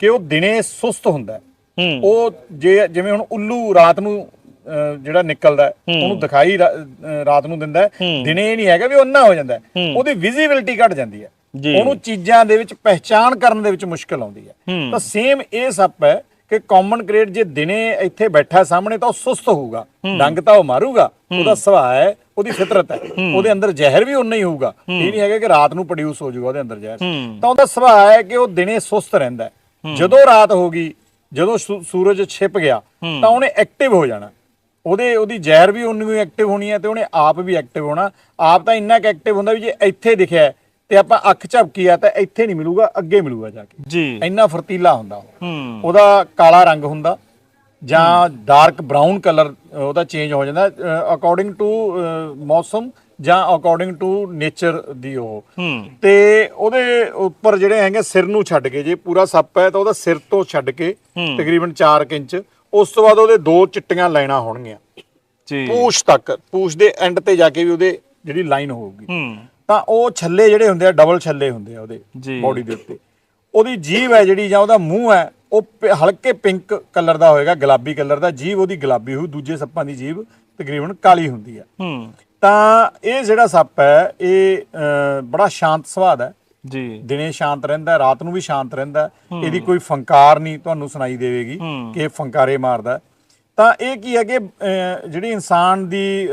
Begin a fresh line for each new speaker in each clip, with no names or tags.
ਕਿ ਉਹ ਦਿਨੇ ਸੁਸਤ ਹੁੰਦਾ ਉਹ ਜੇ ਜਿਵੇਂ ਹੁਣ ਉੱਲੂ ਰਾਤ ਨੂੰ ਜਿਹੜਾ ਨਿਕਲਦਾ ਉਹਨੂੰ ਦਿਖਾਈ ਰਾਤ ਨੂੰ ਦਿੰਦਾ। ਦਿਨੇ ਇਹ ਨਹੀਂ ਹੈਗਾ ਵੀ ਉਹ ਅੰਨਾ ਹੋ ਜਾਂਦਾ। ਉਹਦੀ ਵਿਜ਼ਿਬਿਲਟੀ ਘਟ ਜਾਂਦੀ ਹੈ। ਉਹਨੂੰ ਚੀਜ਼ਾਂ ਦੇ ਵਿੱਚ ਪਹਿਚਾਨ ਕਰਨ ਦੇ ਵਿੱਚ ਮੁਸ਼ਕਲ ਆਉਂਦੀ ਹੈ। ਤਾਂ ਸੇਮ ਇਹ ਸੱਪ ਹੈ ਕਿ ਕਾਮਨ ਕ੍ਰੇਟ ਜੇ ਦਿਨੇ ਇੱਥੇ ਬੈਠਾ ਸਾਹਮਣੇ ਤਾਂ ਉਹ ਸੁਸਤ ਹੋਊਗਾ। ਡੰਗ ਤਾਂ ਉਹ ਮਾਰੂਗਾ। ਉਹਦਾ ਸੁਭਾਅ ਹੈ ਉਹਦੀ ਫਿਤਰਤ ਹੈ। ਉਹਦੇ ਅੰਦਰ ਜ਼ਹਿਰ ਵੀ ਉਨਾ ਹੀ ਹੋਊਗਾ। ਇਹ ਨਹੀਂ ਹੈਗਾ ਕਿ ਰਾਤ ਨੂੰ ਪ੍ਰੋਡਿਊਸ ਹੋ ਜਾਊਗਾ ਉਹਦੇ ਅੰਦਰ ਜ਼ਹਿਰ। ਤਾਂ ਉਹਦਾ ਸੁਭਾਅ ਹੈ ਕਿ ਉਹ ਦਿਨੇ ਸੁਸਤ ਰਹਿੰਦਾ ਹੈ। ਜਦੋਂ ਰਾਤ ਹੋ ਗਈ ਜਦੋਂ ਸੂਰਜ ਛਿਪ ਗਿਆ ਤਾਂ ਉਹਨੇ ਐਕਟਿਵ ਹੋ ਜਾਣਾ। ਉਹਦੇ ਉਹਦੀ ਜ਼ਹਿਰ ਵੀ ਉਨੀ ਹੀ ਐਕਟਿਵ ਹੋਣੀ ਹੈ ਤੇ ਉਹਨੇ ਆਪ ਵੀ ਐਕਟਿਵ ਹੋਣਾ। ਆਪ ਤਾਂ ਇੰਨਾ ਕਿ ਐਕਟਿਵ ਹੁੰਦਾ ਵੀ ਜੇ ਇੱਥੇ ਦਿਖਿਆ ਤੇ ਆਪਾਂ ਅੱਖ ਝਪਕੀ ਆ ਤਾਂ ਇੱਥੇ ਨਹੀਂ ਮਿਲੂਗਾ ਅੱਗੇ ਮਿਲੂਗਾ ਜਾ ਕੇ।
ਜੀ।
ਇੰਨਾ ਫਰਤੀਲਾ ਹੁੰਦਾ ਉਹਦਾ ਕਾਲਾ ਰੰਗ ਹੁੰਦਾ ਜਾਂ ਡਾਰਕ ਬਰਾਊਨ ਕਲਰ ਉਹਦਾ ਚੇਂਜ ਹੋ ਜਾਂਦਾ। ਅਕੋਰਡਿੰਗ ਟੂ ਮੌਸਮ ਜਾਂ ਅਕੋਰਡਿੰਗ ਟੂ ਨੇਚਰ ਦੀ ਉਹ। ਤੇ ਉਹਦੇ ਉੱਪਰ ਜਿਹੜੇ ਹੈਗੇ ਸਿਰ ਨੂੰ ਛੱਡ ਕੇ ਜੇ ਪੂਰਾ ਸੱਪ ਹੈ ਤਾਂ ਉਹਦਾ ਸਿਰ ਤੋਂ ਛੱਡ ਕੇ ਤਕਰੀਬਨ 4 ਇੰਚ ਉਸ ਤੋਂ ਬਾਅਦ ਉਹਦੇ ਦੋ ਚਿੱਟੀਆਂ ਲਾਈਨਾਂ ਹੋਣਗੀਆਂ।
ਜੀ।
ਪੂਛ ਤੱਕ ਪੂਛ ਦੇ ਐਂਡ ਤੇ ਜਾ ਕੇ ਵੀ ਉਹਦੇ ਜਿਹੜੀ ਲਾਈਨ ਹੋਊਗੀ। ਤਾਂ ਉਹ ਛੱਲੇ ਜਿਹੜੇ ਹੁੰਦੇ ਆ ਡਬਲ ਛੱਲੇ ਹੁੰਦੇ ਆ ਉਹਦੇ। ਬੋਡੀ ਦੇ ਉੱਤੇ। ਉਹਦੀ ਜੀਭ ਹੈ ਜਿਹੜੀ ਜਾਂ ਉਹਦਾ ਮੂੰਹ ਹੈ ਉਹ ਹਲਕੇ ਪਿੰਕ ਕਲਰ ਦਾ ਹੋਏਗਾ ਗੁਲਾਬੀ ਕਲਰ ਦਾ। ਜੀਭ ਉਹਦੀ ਗੁਲਾਬੀ ਹੋਊ ਦੂਜੇ ਸੱਪਾਂ ਦੀ ਜੀਭ ਤਕਰੀਬਨ ਕਾਲੀ ਹੁੰਦੀ ਹੂੰ। ਤਾਂ ਇਹ ਜਿਹੜਾ ਸੱਪ ਹੈ ਇਹ ਬੜਾ ਸ਼ਾਂਤ ਸੁਭਾਅ ਦਾ ਹੈ।
ਜੀ।
ਦਿਨੇ ਸ਼ਾਂਤ ਰਹਿੰਦਾ ਰਾਤ ਨੂੰ ਵੀ ਸ਼ਾਂਤ ਰਹਿੰਦਾ। ਇਹਦੀ ਕੋਈ ਫੰਕਾਰ ਨਹੀਂ ਤੁਹਾਨੂੰ ਸੁਣਾਈ ਦੇਵੇਗੀ ਕਿ ਇਹ ਫੰਕਾਰੇ ਮਾਰਦਾ। ਤਾਂ ਇਹ ਕੀ ਹੈ ਕਿ ਜਿਹੜੀ ਇਨਸਾਨ ਦੀ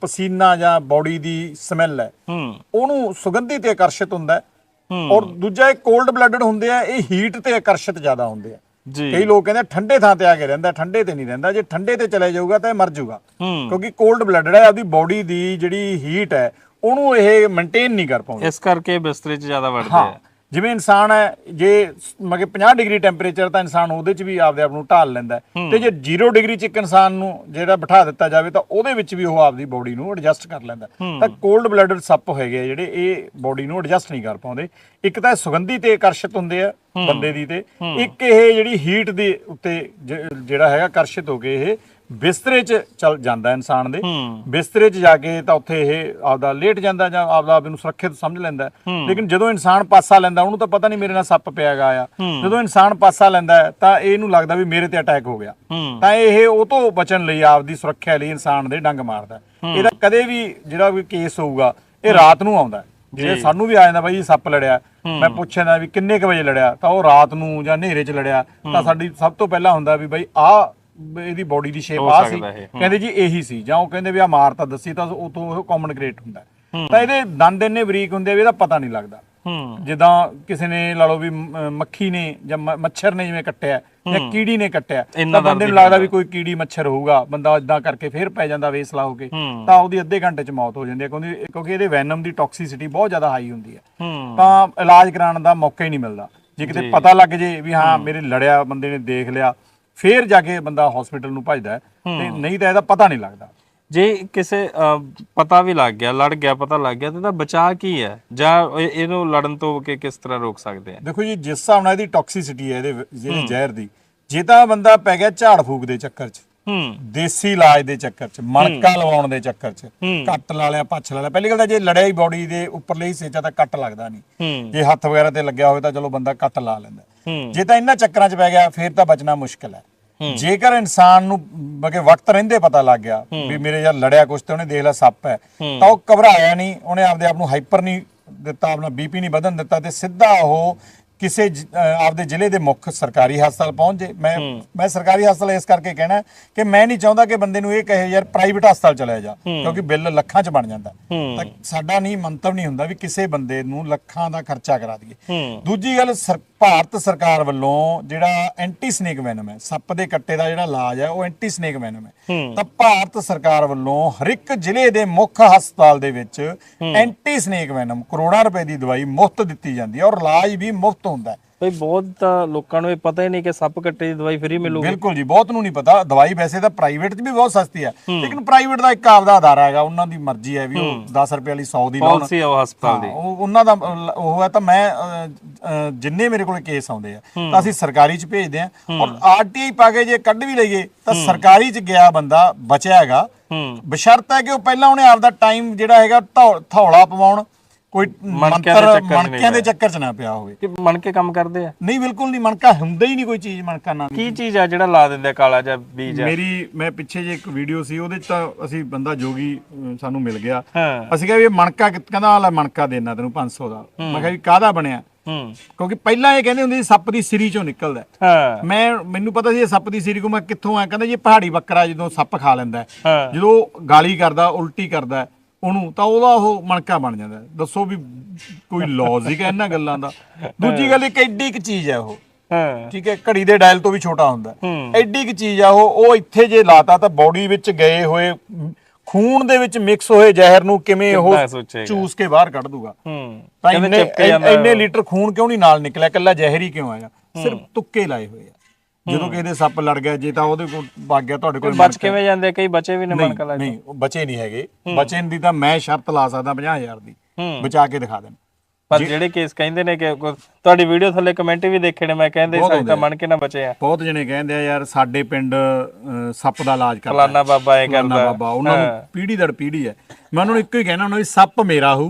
ਪਸੀਨਾ ਜਾਂ ਬਾਡੀ ਦੀ ਸਮੈਲ ਹੈ ਉਹਨੂੰ ਸੁਗੰਧੀ ਤੇ ਆਕਰਸ਼ਿਤ ਹੁੰਦਾ ਔਰ ਦੂਜਾ ਇਹ ਕੋਲਡ ਬਲੱਡਡ ਹੁੰਦੇ ਆ ਇਹ ਹੀਟ ਤੇ ਆਕਰਸ਼ਿਤ ਜ਼ਿਆਦਾ ਹੁੰਦੇ ਆ।
ਜੀ।
ਕਈ ਲੋਕ ਕਹਿੰਦੇ ਠੰਡੇ ਥਾਂ ਤੇ ਆ ਕੇ ਰਹਿੰਦਾ ਠੰਡੇ ਤੇ ਨਹੀਂ ਰਹਿੰਦਾ। ਜੇ ਠੰਡੇ ਤੇ ਚਲੇ ਜਾਊਗਾ ਤਾਂ ਇਹ ਮਰ ਜਾਊਗਾ। ਕਿਉਂਕਿ ਕੋਲਡ ਬਲੱਡਡ ਹੈ ਆਪਦੀ ਬਾਡੀ ਦੀ ਜਿਹੜੀ ਹੀਟ ਹੈ ਉਹਨੂੰ ਇਹ ਮੇਨਟੇਨ ਨਹੀਂ ਕਰ ਪਾਉਂਦਾ।
ਇਸ ਕਰਕੇ ਬਿਸਤਰੇ 'ਚ ਜ਼ਿਆਦਾ ਵੜਦੇ ਆ।
ਜਿਵੇਂ ਇਨਸਾਨ ਹੈ ਜੇ ਮਗੇ 50 ਡਿਗਰੀ ਟੈਂਪਰੇਚਰ ਤਾਂ ਇਨਸਾਨ ਉਹਦੇ 'ਚ ਵੀ ਆਪਦੇ ਆਪ ਨੂੰ ਢਾਲ ਲੈਂਦਾ। ਤੇ ਜੇ 0 ਡਿਗਰੀ 'ਚ ਇੱਕ ਇਨਸਾਨ ਨੂੰ ਜਿਹੜਾ ਬਿਠਾ ਦਿੱਤਾ ਜਾਵੇ ਤਾਂ ਉਹਦੇ ਵਿੱਚ ਵੀ ਉਹ ਆਪਦੀ ਬਾਡੀ ਨੂੰ ਐਡਜਸਟ ਕਰ ਲੈਂਦਾ। ਤਾਂ ਕੋਲਡ ਬਲੱਡਡ ਸੱਪ ਹੈਗੇ ਜਿਹੜੇ ਇਹ ਬਾਡੀ ਨੂੰ ਐਡਜਸਟ ਨਹੀਂ ਕਰ ਪਾਉਂਦੇ। ਇੱਕ ਤਾਂ ਸੁਗੰਧੀ ਤੇ ਆਕਰਸ਼ਿਤ ਹੁੰਦੇ ਆ ਬੰਦੇ ਦੀ ਤੇ। ਇੱਕ ਇਹ ਜਿਹੜੀ ਹੀਟ ਦੇ ਉੱਤੇ ਜਿਹੜਾ ਹੈਗਾ ਆਕਰਸ਼ਿਤ ਹੋ ਕੇ ਇਹ ਬਿਸਤਰੇ 'ਚ ਚੱਲ ਜਾਂਦਾ ਇਨਸਾਨ ਦੇ। ਬਿਸਤਰੇ 'ਚ ਜਾ ਕੇ ਤਾਂ ਉੱਥੇ ਇਹ ਆਪਦਾ ਲੇਟ ਜਾਂਦਾ ਜਾਂ ਆਪਦਾ ਆਪ ਨੂੰ ਸੁਰੱਖਿਅਤ ਸਮਝ ਲੈਂਦਾ। ਲੇਕਿਨ ਜਦੋਂ ਇਨਸਾਨ ਪਾਸਾ ਲੈਂਦਾ ਉਹਨੂੰ ਤਾਂ ਪਤਾ ਨਹੀਂ ਮੇਰੇ ਨਾਲ ਸੱਪ ਪਿਆਗਾ ਆ। ਜਦੋਂ ਇਨਸਾਨ ਪਾਸਾ ਲੈਂਦਾ ਤਾਂ ਇਹਨੂੰ ਲੱਗਦਾ ਵੀ ਮੇਰੇ ਤੇ ਅਟੈਕ ਹੋ ਗਿਆ। ਤਾਂ ਇਹ ਉਹ ਤੋਂ ਬਚਣ ਲਈ ਆਪਦੀ ਸੁਰੱਖਿਆ ਲਈ ਇਨਸਾਨ ਦੇ ਡੰਗ ਮਾਰਦਾ। ਇਹਦਾ ਕਦੇ ਵੀ ਜਿਹੜਾ ਵੀ ਕੇਸ ਹੋਊਗਾ ਇਹ ਰਾਤ ਨੂੰ ਆਉਂਦਾ। ਜੇ ਸਾਨੂੰ ਵੀ ਆ ਜਾਂਦਾ ਬਾਈ ਸੱਪ ਲੜਿਆ ਮੈਂ ਪੁੱਛਿਆ ਵੀ ਕਿੰਨੇ ਕੁ ਵਜੇ ਲੜਿਆ ਤਾਂ ਉਹ ਰਾਤ ਨੂੰ ਜਾਂ ਹਨੇਰੇ 'ਚ ਲੜਿਆ ਤਾਂ ਸਾਡੀ ਸਭ ਤੋਂ ਪਹਿਲਾਂ ਹੁੰਦਾ ਵੀ ਬਾਈ ਆ ਇਹਦੀ ਬੋਡੀ ਦੀ ਸ਼ੇਪ
ਹੋ
ਆ ਸੀ।
ਸਕਦਾ ਇਹ,
ਕਹਿੰਦੇ ਜੀ ਇਹੀ ਸੀ। ਜਾਂ ਉਹ ਕਹਿੰਦੇ ਵੀ ਆ ਮਾਰ ਤਾਂ ਦੱਸੀ ਤਾਂ ਉਹ ਤੋਂ ਉਹ ਕਾਮਨ ਕ੍ਰੀਏਟ ਹੁੰਦਾ। ਹੈ। ਤਾਂ ਇਹਦੇ ਦੰਦ ਇੰਨੇ ਬਰੀਕ ਹੁੰਦੇ ਆ ਵੀ ਇਹਦਾ ਪਤਾ ਨਹੀਂ ਲੱਗਦਾ।
ਹੂੰ।
ਜਿੱਦਾਂ ਕਿਸੇ ਨੇ ਲਾ ਲਓ ਵੀ ਮ- ਮੱਖੀ ਨੇ ਜਾਂ ਮ- ਮੱਛਰ ਨੇ ਜਿਵੇਂ ਕੱਟਿਆ ਜਾਂ ਕੀੜੀ ਨੇ ਕੱਟਿਆ
ਇੰਨਾ
ਤਾਂ ਬੰਦੇ ਨੂੰ ਲੱਗਦਾ ਵੀ ਕੋਈ ਕੀੜੀ ਮੱਛਰ ਹੋਊਗਾ ਬੰਦਾ ਇਦਾਂ ਕਰਕੇ ਫੇਰ ਪੈ ਜਾਂਦਾ ਵੇਸਲਾ ਹੋ ਕੇ
ਹੂੰ।
ਤਾਂ ਉਹਦੀ ਅੱਧੇ ਘੰਟੇ ਚ ਮੌਤ ਹੋ ਜਾਂਦੀ ਹੈ ਕਿਉਂਕਿ ਕਿਉਂਕਿ ਇਹਦੇ ਵੈਨਮ ਦੀ ਟੌਕਸਿਸਿਟੀ ਬਹੁਤ ਜ਼ਿਆਦਾ ਹਾਈ ਹੁੰਦੀ ਹੈ
ਹੂੰ।
ਤਾਂ ਇਲਾਜ ਕਰਾਉਣ ਦਾ ਮੌਕਾ ਹੀ ਨਹੀਂ ਮਿਲਦਾ। ਜੇ ਕਿਤੇ ਪਤਾ ਲੱਗ ਜੇ ਵੀ ਹਾਂ। ਮੇਰੇ ਲੜਿਆ ਬੰਦੇ ਨੇ ਦੇਖ ਲਿਆ ਫੇਰ ਜਾ ਕੇ ਬੰਦਾ ਹਸਪੀਟਲ ਨੂੰ ਭੱਜਦਾ ਤੇ ਨਹੀਂ ਤਾਂ ਇਹਦਾ ਪਤਾ ਨਹੀਂ ਲੱਗਦਾ।
ਜੇ ਕਿਸੇ ਪਤਾ ਵੀ ਲੱਗ ਗਿਆ ਲੜ ਗਿਆ ਪਤਾ ਲੱਗ ਗਿਆ ਤੇ ਇਹਦਾ ਬਚਾਅ ਕੀ ਹੈ? ਜਾਂ ਇਹ- ਇਹਨੂੰ ਲੜਨ ਤੋਂ ਕਿ ਕਿਸ ਤਰ੍ਹਾਂ ਰੋਕ ਸਕਦੇ ਆ?
ਦੇਖੋ ਜੀ ਜਿਸ ਹਿਸਾਬ ਨਾਲ ਇਹਦੀ ਟੌਕਸਿਸਿਟੀ ਹੈ ਇਹਦੇ ਜਿਹੜੇ ਜ਼ਹਿਰ ਦੀ ਜੇ ਤਾਂ ਬੰਦਾ ਪੈ ਗਿਆ ਝਾੜ ਫੂਕ ਦੇ ਚੱਕਰ 'ਚ
ਹੂੰ।
ਦੇਸੀ ਇਲਾਜ ਦੇ ਚੱਕਰ 'ਚ ਮਣਕਾ ਲਵਾਉਣ ਦੇ ਚੱਕਰ 'ਚ। ਕੱਟ ਲਾ ਲਿਆ ਪੱਛ ਲਾ ਲਿਆ। ਪਹਿਲੀ ਗੱਲ ਤਾਂ ਜੇ ਲੜਿਆ ਹੀ ਬਾਡੀ ਦੇ ਉੱਪਰਲੇ ਹਿੱਸੇ 'ਚ ਤਾਂ ਕੱਟ ਲੱਗਦਾ ਨਹੀਂ। ਜੇ ਹੱਥ ਵਗੈਰਾ ਤੇ ਲੱਗਿਆ ਹੋਵੇ ਤਾਂ ਚਲੋ ਬੰਦਾ ਕੱਟ ਲਾ ਲੈਂਦਾ। ਜੇ ਤਾਂ ਇਹਨਾਂ ਚੱਕਰਾਂ 'ਚ ਪੈ ਗਿਆ ਫਿਰ ਤਾਂ ਬਚਣਾ ਮੁਸ਼ਕਲ ਹੈ। ਜੇਕਰ ਇਨਸਾਨ ਨੂੰ ਬਗੇ ਵਕਤ ਰਹਿੰਦੇ ਪਤਾ ਲੱਗ ਗਿਆ ਵੀ ਮੇਰੇ ਯਾਰ ਲੜਿਆ ਕੁਛ ਤੇ ਉਹਨੇ ਦੇਖ ਲਿਆ ਸੱਪ ਹੈ ਤਾਂ ਉਹ ਘਬਰਾਇਆ ਨਹੀਂ ਉਹਨੇ ਆਪਦੇ ਆਪ ਨੂੰ ਹਾਈਪਰ ਨਹੀਂ ਦਿੱਤਾ ਆਪਣਾ ਬੀਪੀ ਨਹੀਂ ਵਧਣ ਦਿੱਤਾ ਤੇ ਸਿੱਧਾ ਉਹ ਕਿਸੇ ਆਪਦੇ ਜ਼ਿਲ੍ਹੇ ਦੇ ਮੁੱਖ ਸਰਕਾਰੀ ਹਸਪਤਾਲ ਪਹੁੰਚ ਜੇ। ਮੈਂ ਮੈਂ ਸਰਕਾਰੀ ਹਸਪਤਾਲ ਇਸ ਕਰਕੇ ਕਹਿਣਾ ਕਿ ਮੈਂ ਨਹੀਂ ਚਾਹੁੰਦਾ ਕਿ ਬੰਦੇ ਨੂੰ ਇਹ ਕਹੇ ਯਾਰ ਪ੍ਰਾਈਵੇਟ ਹਸਪਤਾਲ ਚਲਾ ਜਾ ਕਿਉਂਕਿ ਬਿੱਲ ਲੱਖਾਂ 'ਚ ਬਣ ਜਾਂਦਾ। ਤਾਂ ਸਾਡਾ ਨਹੀਂ ਮੰਤਵ ਨਹੀਂ ਹੁੰਦਾ ਵੀ ਕਿਸੇ ਬੰਦੇ ਨੂੰ ਲੱਖਾਂ ਦਾ ਖਰਚਾ ਕਰਾ ਦਈਏ। ਦੂਜੀ ਗੱਲ ਸਰ- ਭਾਰਤ ਸਰਕਾਰ ਵੱਲੋਂ ਜਿਹੜਾ ਐਂਟੀ ਸਨੇਕ ਵੈਨਮ ਹੈ ਸੱਪ ਦੇ ਕੱਟੇ ਦਾ ਜਿਹੜਾ ਇਲਾਜ ਹੈ ਉਹ ਐਂਟੀ ਸਨੇਕ ਵੈਨਮ ਹੈ। ਤਾਂ ਭਾਰਤ ਸਰਕਾਰ ਵੱਲੋਂ ਹਰ ਇੱਕ ਜ਼ਿਲ੍ਹੇ ਦੇ ਮੁੱਖ ਹਸਪਤਾਲ ਦੇ ਵਿੱਚ ਐਂਟੀ ਸਨੇਕ ਵੈਨਮ ਕਰੋੜਾਂ ਰੁਪਏ ਦੀ ਦਵਾਈ ਮੁਫਤ ਦਿੱਤੀ ਜਾਂਦੀ ਹੈ ਔਰ ਇਲਾਜ ਵੀ ਮੁਫਤ ਹੁੰਦਾ ਹੈ।
ਬਈ ਬਹੁਤ ਤਾਂ ਲੋਕਾਂ ਨੂੰ ਇਹ ਪਤਾ ਹੀ ਨਹੀਂ ਕਿ ਸੱਪ ਕੱਟੇ ਦੀ ਦਵਾਈ ਫ੍ਰੀ ਮਿਲੂਗੀ।
ਬਿਲਕੁਲ ਜੀ ਬਹੁਤ ਨੂੰ ਨਹੀਂ ਪਤਾ। ਦਵਾਈ ਵੈਸੇ ਤਾਂ ਪ੍ਰਾਈਵੇਟ 'ਚ ਵੀ ਬਹੁਤ ਸਸਤੀ ਹੈ। ਲੇਕਿਨ ਪ੍ਰਾਈਵੇਟ ਦਾ ਇੱਕ ਆਪਦਾ ਅਦਾਰਾ ਹੈਗਾ ਉਹਨਾਂ ਦੀ ਮਰਜ਼ੀ ਹੈ ਵੀ ਉਹ 10 ਰੁਪਏ ਵਾਲੀ 100 ਦੀ ਲਾਉਣ।
ਪਾਲਿਸੀ ਆ ਉਹ ਹਸਪਤਾਲ ਦੀ।
ਉਹ ਉਹਨਾਂ ਦਾ ਉਹ ਹੈ ਤਾਂ ਮੈਂ ਅ, ਅ, ਜਿੰਨੇ ਮੇਰੇ ਕੋਲ ਕੇਸ ਆਉਂਦੇ ਆ ਤਾਂ ਅਸੀਂ ਸਰਕਾਰੀ ਚ ਭੇਜਦੇ ਆ ਔਰ ਆਰਟੀਆਈ ਪਾ ਕੇ ਜੇ ਕੱਢ ਵੀ ਲਈਏ ਤਾਂ ਸਰਕਾਰੀ ਚ ਗਿਆ ਬੰਦਾ ਬਚਿਆ ਹੈਗਾ।
ਹੂੰ।
ਬਸ਼ਰਤ ਹੈ ਕਿ ਉਹ ਪਹਿਲਾਂ ਉਹਨੇ ਆਪਦਾ ਟਾਈਮ ਜਿਹੜਾ ਹੈਗਾ ਧੌ- ਥੌਲਾ ਪਵਾਉਣ। ਕੋਈ
ਮਣਕਿਆਂ ਦੇ
ਮੰਤਰ ਮਣਕਿਆਂ ਦੇ ਚੱਕਰ 'ਚ ਨਾ ਪਿਆ ਹੋਵੇ।
ਕਿ ਮਣ ਕੇ ਕੰਮ ਕਰਦੇ ਆ?
ਨਹੀਂ ਬਿਲਕੁਲ ਨਹੀਂ ਮਣਕਾ ਹੁੰਦਾ ਹੀ ਨਹੀਂ ਕੋਈ ਚੀਜ਼ ਮਣਕਾ ਨਾ
ਕੀ ਚੀਜ਼ ਆ ਜਿਹੜਾ ਲਾ ਦਿੰਦੇ ਕਾਲਾ ਜਿਹਾ ਬੀਜ ਆ?
ਮੇਰੀ ਮੈਂ ਪਿੱਛੇ ਜੇ ਇੱਕ ਵੀਡੀਓ ਸੀ ਉਹਦੇ 'ਚ ਤਾਂ ਅਸੀਂ ਬੰਦਾ ਜੋਗੀ ਸਾਨੂੰ ਮਿਲ ਗਿਆ। ਅਸੀਂ ਕਿਹਾ ਵੀ ਇਹ ਮਣਕਾ ਕਹਿੰਦਾ ਆਲਾ ਮਣਕਾ ਦੇਣਾ ਤੈਨੂੰ 500 ਦਾ। ਮੈਂ ਕਿਹਾ ਵੀ ਕਾਹਦਾ ਬਣਿਆ?
ਹੂੰ।
ਕਿਉਂਕਿ ਪਹਿਲਾਂ ਇਹ ਕਹਿੰਦੇ ਹੁੰਦੇ ਸੀ ਸੱਪ ਦੀ ਸਿਰੀ ਚੋਂ ਨਿਕਲਦਾ ਹੈ।
ਹਾਂ।
ਮੈਂ ਮੈਨੂੰ ਪਤਾ ਸੀ ਇਹ ਸੱਪ ਦੀ ਸਿਰੀ ਕੋ ਮੈਂ ਕਿੱਥੋਂ ਆ ਕਹਿੰਦਾ ਜੀ ਪਹਾੜੀ ਬੱਕਰਾ ਜਦੋਂ ਸੱਪ ਖਾ ਲੈਂਦਾ ਜਦੋਂ ਗਾਲੀ ਕਰਦਾ ਉਲਟੀ ਕਰਦਾ ਹੈ, ਉਹਨੂੰ ਤਾਂ ਉਹਦਾ ਉਹ ਮਣਕਾ ਬਣ ਜਾਂਦਾ। ਹੈ। ਦੱਸੋ ਵੀ ਕੋਈ ਲੌਜਿਕ ਹੈ ਇਹਨਾਂ ਗੱਲਾਂ ਦਾ। ਦੂਜੀ ਗੱਲ ਇੱਕ ਐਡੀ ਕੁ ਚੀਜ਼ ਹੈ ਉਹ।
ਹਾਂ।
ਠੀਕ ਹੈ ਘੜੀ ਦੇ ਡਾਇਲ ਤੋਂ ਵੀ ਛੋਟਾ ਹੁੰਦਾ। ਹੈ।
ਹੂੰ
ਐਡੀ ਕੁ ਚੀਜ਼ ਆ ਉਹ ਉਹ ਇੱਥੇ ਜੇ ਲਾਤਾ ਤਾਂ ਬਾਡੀ ਵਿੱਚ ਗਏ ਹੋਏ ਮ, ਖੂਨ ਦੇ ਵਿੱਚ ਮਿਕਸ ਹੋਏ ਜ਼ਹਿਰ ਨੂੰ ਕਿਵੇਂ ਉਹ
ਕਿੱਦਾਂ ਸੋਚੇਗਾ?
ਚੂਸ ਕੇ ਬਾਹਰ ਕੱਢ ਦੂਗਾ।
ਹੂੰ।
ਤਾਂ
ਕਹਿੰਦੇ
ਇੰਨੇ
ਚਿਪਕ ਜਾਂਦਾ।
ਇੰਨੇ ਲੀਟਰ ਖੂਨ ਕਿਉਂ ਨਹੀਂ ਨਾਲ ਨਿਕਲਿਆ? ਕੱਲਾ ਜ਼ਹਿਰ ਹੀ ਕਿਉਂ ਆਇਆ ਸਿਰਫ ਤੁੱਕੇ ਲਾਏ ਹੋਏ ਆ। ਜਦੋਂ ਕਿਸੇ ਦੇ ਸੱਪ ਲੜ ਗਿਆ ਜੇ ਤਾਂ ਉਹਦੇ ਕੋਲ ਵਗ ਗਿਆ ਤੁਹਾਡੇ ਕੋਲ
ਬਚ ਕਿਵੇਂ ਜਾਂਦੇ? ਕਈ ਬੱਚੇ ਵੀ ਨੇ ਮਣ ਕੇ
ਨਹੀਂ ਬਚੇ ਨਹੀਂ ਹੈਗੇ। ਬਚੇ ਦੀ ਤਾਂ ਮੈਂ ਸ਼ਰਤ ਲਾ ਸਕਦਾ 50000 ਦੀ। ਬਚਾ ਕੇ ਦਿਖਾ ਦੇਣ।
ਪਰ ਜਿਹੜੇ ਕੇਸ ਕਹਿੰਦੇ ਨੇ ਕਿ ਤੁਹਾਡੀ ਵੀਡੀਓ ਥੱਲੇ ਕਮੈਂਟ ਵੀ ਦੇਖੇ ਨੇ ਮੈਂ ਕਹਿੰਦੇ ਸਾਡੇ ਤਾਂ ਮਣ ਕੇ ਨਾ ਬਚੇ ਆ।
ਬਹੁਤ ਜਣੇ ਕਹਿੰਦੇ ਆ ਯਾਰ ਸਾਡੇ ਪਿੰਡ ਸੱਪ ਦਾ ਇਲਾਜ ਕਰਦਾ।
ਫਲਾਨਾ ਬਾਬਾ ਇਹ
ਫਲਾਨਾ
ਕਰਦਾ।
ਬਾਬਾ ਉਹਨਾਂ ਨੂੰ ਪੀੜੀ ਦਰ ਪੀੜੀ ਹੈ। ਮੈਂ ਉਹਨਾਂ ਨੂੰ ਇੱਕੋ ਹੀ ਕਹਿਣਾ ਉਹਨਾਂ ਵੀ ਸੱਪ ਮੇਰਾ ਹੂ।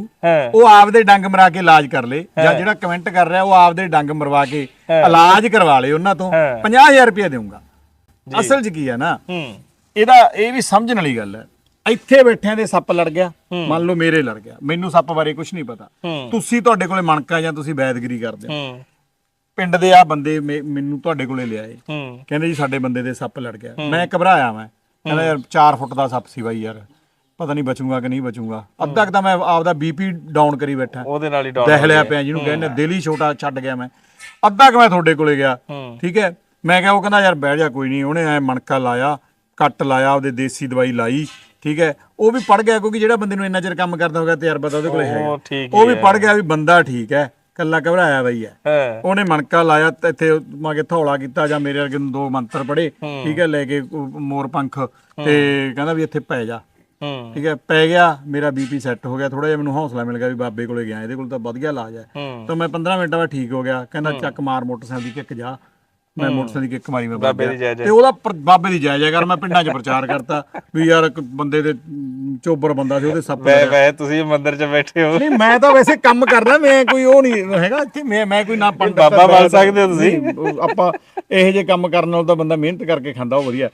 ਉਹ ਆਪਦੇ ਡੰਗ ਮਰਾ ਕੇ ਇਲਾਜ ਕਰ ਲੇ ਜਾਂ ਜਿਹੜਾ ਕਮੈਂਟ ਕਰ ਰਿਹਾ ਉਹ ਆਪਦੇ ਡੰਗ ਮਰਵਾ ਕੇ ਇਲਾਜ ਕਰਵਾ ਲੇ ਉਹਨਾਂ ਤੋਂ।
ਹਾਂ।
50000 ਰੁਪਏ ਦੇਊਂਗਾ। ਅਸਲ 'ਚ ਕੀ ਹੈ ਨਾ ਇਹਦਾ ਇਹ ਵੀ ਸਮਝਣ ਵਾਲੀ ਗੱਲ ਹੈ। ਇੱਥੇ ਬੈਠਿਆਂ ਦੇ ਸੱਪ ਲੜ ਗਿਆ। ਮੰਨ ਲਓ ਮੇਰੇ ਲੜ ਗਿਆ। ਮੈਨੂੰ ਸੱਪ ਬਾਰੇ ਕੁਝ ਨਹੀਂ ਪਤਾ। ਤੁਸੀਂ ਤੁਹਾਡੇ ਕੋਲੇ ਮਣਕਾ ਜਾਂ ਤੁਸੀਂ ਵੈਦਗਰੀ ਕਰਦੇ ਹੋ। ਪਿੰਡ ਦੇ ਆ ਬੰਦੇ ਮੈਨੂੰ ਤੁਹਾਡੇ ਕੋਲੇ ਲਿਆਏ। ਕਹਿੰਦੇ ਜੀ ਸਾਡੇ ਬੰਦੇ ਦੇ ਸੱਪ ਲੜ ਗਿਆ। ਮੈਂ ਘਬਰਾਇਆ ਮੈਂ ਕਹਿੰਦਾ ਯਾਰ 4 ਫੁੱਟ ਦਾ ਸੱਪ ਸੀ ਬਾਈ ਯਾਰ। ਪਤਾ ਨਹੀਂ ਬਚੂਗਾ ਕਿ ਨਹੀਂ ਬਚੂਗਾ। ਅੱਧਾ ਤਾਂ ਮੈਂ ਆਪਦਾ ਬੀਪੀ ਡਾਊਨ ਕਰੀ ਬੈਠਾ।
ਉਹਦੇ ਨਾਲ ਹੀ ਡਾਊਨ
ਦਹਿਲਿਆ ਪਿਆ ਜਿਹਨੂੰ ਕਹਿੰਦੇ ਦਿਲ ਹੀ ਛੋਟਾ ਛੱਡ ਗਿਆ ਮੈਂ। ਅੱਧਾ ਕੁ ਮੈਂ ਤੁਹਾਡੇ ਕੋਲੇ ਗਿਆ। ਠੀਕ ਹੈ? ਮੈਂ ਕਿਹਾ ਉਹ ਕਹਿੰਦਾ ਯਾਰ ਬਹਿ ਜਾ ਕੋਈ ਨਹੀਂ। ਉਹਨੇ ਐ ਮਣਕਾ ਲਾਇਆ ਕੱਟ ਲਾਇਆ ਉਹਦੇ ਦੇਸੀ ਦਵਾਈ ਲਾਈ। ਠੀਕ ਹੈ? ਉਹ ਵੀ ਪੜ ਗਿਆ ਕਿਉਂਕਿ ਜਿਹੜਾ ਬੰਦੇ ਨੂੰ ਇੰਨਾ ਚਿਰ ਕੰਮ ਕਰਦਾ ਹੋਗਾ ਤਜਰਬਾ ਤਾਂ ਉਹਦੇ ਕੋਲੇ ਹੈਗਾ
ਠੀਕ
ਉਹ ਵੀ ਪੜ ਗਿਆ ਵੀ ਬੰਦਾ ਠੀਕ ਹੈ ਕੱਲਾ ਘਬਰਾਇਆ ਬਈ ਹੈ ਉਹਨੇ ਮਣਕਾ ਲਾਇਆ ਇੱਥੇ ਮਾ ਕੇ ਥੌਲਾ ਕੀਤਾ ਜਾਂ ਮੇਰੇ ਵਰਗੇ ਨੂੰ ਦੋ ਮੰਤਰ ਪੜੇ ਠੀਕ ਹੈ ਲੈ ਕੇ ਮੋਰ ਪੰਖ ਤੇ ਕਹਿੰਦਾ ਵੀ ਇੱਥੇ ਪੈ ਜਾ। ਠੀਕ ਹੈ ਪੈ ਗਿਆ ਮੇਰਾ ਬੀਪੀ ਸੈੱਟ ਹੋ ਗਿਆ ਥੋੜਾ ਜਿਹਾ ਮੈਨੂੰ ਹੌਸਲਾ ਮਿਲ ਗਿਆ ਵੀ ਬਾਬੇ ਕੋਲੇ ਗਿਆ ਇਹਦੇ ਕੋਲ ਤਾਂ ਵਧੀਆ ਇਲਾਜ ਹੂੰ। ਤਾਂ ਮੈਂ 15 ਮਿੰਟਾਂ ਬਾਅਦ ਠੀਕ ਹੋ ਗਿਆ ਕਹਿੰਦਾ ਚੱਕ ਮਾਰ ਮੋਟਰਸਾਈਕਲ ਦੀ ਕਿੱਕ ਜਾ। ਮੈਂ ਮੋਟਰਸਾਈਕਲ ਦੀ ਕਿੱਕ ਮਾਰੀ ਮੈਂ
ਬਾਬੇ। ਦੀ ਜੈ ਜੈ
ਤੇ ਉਹਦਾ ਬਾਬੇ ਦੀ ਜੈ ਜੈਕਾਰ ਮੈਂ ਪਿੰਡਾਂ 'ਚ ਪ੍ਰਚਾਰ ਕਰਤਾ ਵੀ ਯਾਰ ਇੱਕ ਬੰਦੇ ਦੇ ਚੋਬਰ ਬੰਦਾ ਸੀ ਉਹਦੇ ਸੱਪ
ਵੈ ਵੈ ਤੁਸੀਂ ਮੰਦਿਰ 'ਚ ਬੈਠੇ ਹੋ।
ਨਹੀਂ ਮੈਂ ਤਾਂ ਵੈਸੇ ਕੰਮ ਕਰਦਾ ਮੈਂ ਕੋਈ ਉਹ ਨਹੀਂ ਹੈਗਾ ਇੱਥੇ ਮੈਂ ਮੈਂ ਕੋਈ ਨਾ ਪੰਡਤ
ਬਾਬਾ ਬਣ ਸਕਦੇ ਹੋ ਤੁਸੀਂ।
ਆਪਾਂ ਇਹੋ ਜਿਹੇ ਕੰਮ ਕਰਨ ਨਾਲ ਤਾਂ ਬੰਦਾ ਮਿਹਨਤ ਕਰਕੇ ਖਾਂਦਾ ਉਹ ਵਧੀਆ।